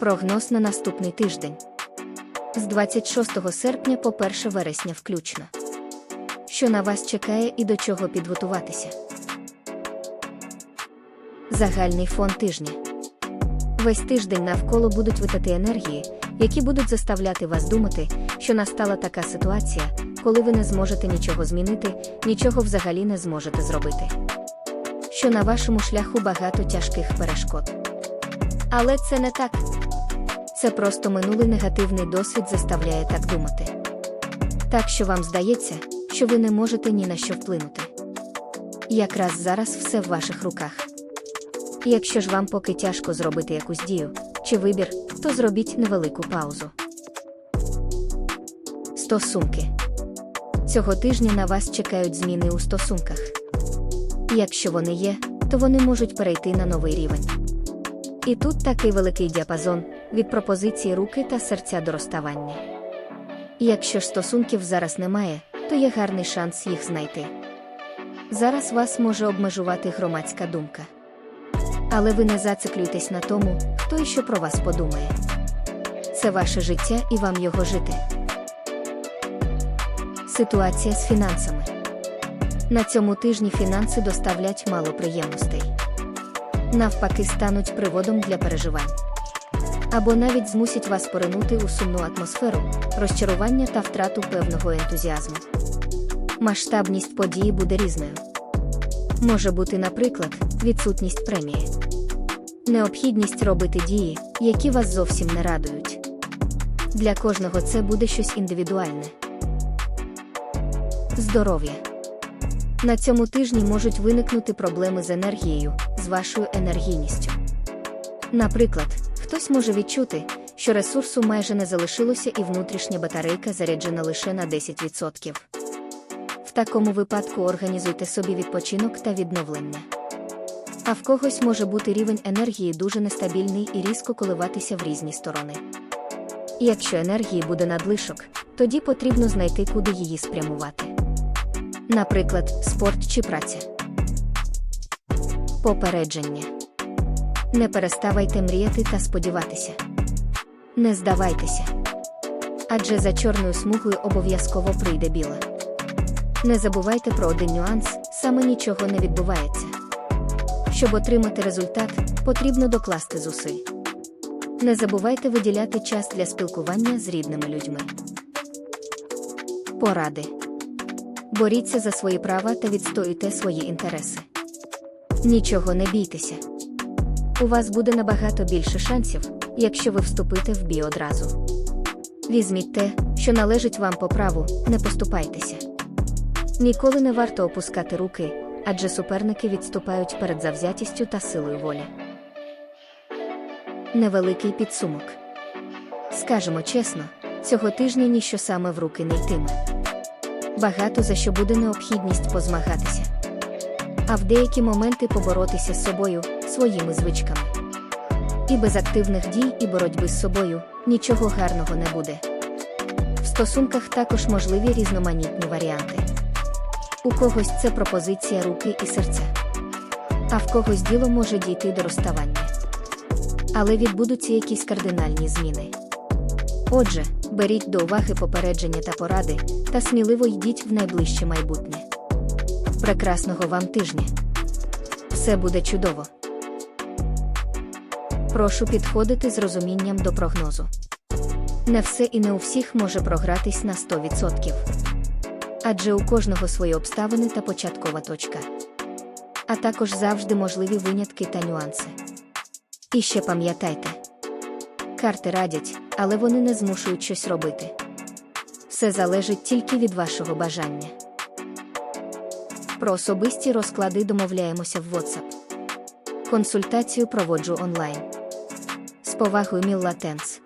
Прогноз на наступний тиждень з 26 серпня по 1 вересня включно. Що на вас чекає і до чого підготуватися? Загальний фон тижня. Весь тиждень навколо будуть витати енергії, які будуть заставляти вас думати, що настала така ситуація, коли ви не зможете нічого змінити, нічого взагалі не зможете зробити. Що на вашому шляху багато тяжких перешкод. Але це не так. Це просто минулий негативний досвід заставляє так думати. Так що вам здається, що ви не можете ні на що вплинути. Якраз зараз все в ваших руках. Якщо ж вам поки тяжко зробити якусь дію чи вибір, то зробіть невелику паузу. Стосунки. Цього тижня на вас чекають зміни у стосунках. Якщо вони є, то вони можуть перейти на новий рівень. І тут такий великий діапазон від пропозиції руки та серця до розставання. Якщо ж стосунків зараз немає, то є гарний шанс їх знайти. Зараз вас може обмежувати громадська думка. Але ви не зациклюйтесь на тому, хто і що про вас подумає. Це ваше життя і вам його жити. Ситуація з фінансами. На цьому тижні фінанси доставлять мало приємностей. Навпаки, стануть приводом для переживань. Або навіть змусять вас поринути у сумну атмосферу, розчарування та втрату певного ентузіазму. Масштабність події буде різною. Може бути, наприклад, відсутність премії, необхідність робити дії, які вас зовсім не радують. Для кожного це буде щось індивідуальне. Здоров'я. На цьому тижні можуть виникнути проблеми з енергією, вашою енергійністю. Наприклад, хтось може відчути, що ресурсу майже не залишилося і внутрішня батарейка заряджена лише на 10%. В такому випадку організуйте собі відпочинок та відновлення. А в когось може бути рівень енергії дуже нестабільний і різко коливатися в різні сторони. Якщо енергії буде надлишок, тоді потрібно знайти, куди її спрямувати. Наприклад, спорт чи праця. Попередження. Не переставайте мріяти та сподіватися. Не здавайтеся. Адже за чорною смугою обов'язково прийде біла. Не забувайте про один нюанс, саме нічого не відбувається. Щоб отримати результат, потрібно докласти зусиль. Не забувайте виділяти час для спілкування з рідними людьми. Поради. Боріться за свої права та відстоюйте свої інтереси. Нічого не бійтеся. У вас буде набагато більше шансів, якщо ви вступите в бій одразу. Візьміть те, що належить вам по праву, не поступайтеся. Ніколи не варто опускати руки, адже суперники відступають перед завзятістю та силою волі. Невеликий підсумок. Скажемо чесно, цього тижня ніщо саме в руки не йтиме. Багато за що буде необхідність позмагатися. А в деякі моменти поборотися з собою, своїми звичками. І без активних дій і боротьби з собою нічого гарного не буде. В стосунках також можливі різноманітні варіанти. У когось це пропозиція руки і серця, а в когось діло може дійти до розставання. Але відбудуться якісь кардинальні зміни. Отже, беріть до уваги попередження та поради, та сміливо йдіть в найближче майбутнє. Прекрасного вам тижня! Все буде чудово! Прошу підходити з розумінням до прогнозу. Не все і не у всіх може програтись на 100%. Адже у кожного свої обставини та початкова точка. А також завжди можливі винятки та нюанси. І ще пам'ятайте, карти радять, але вони не змушують щось робити. Все залежить тільки від вашого бажання. Про особисті розклади домовляємося в WhatsApp. Консультацію проводжу онлайн. З повагою Мілла Тенс.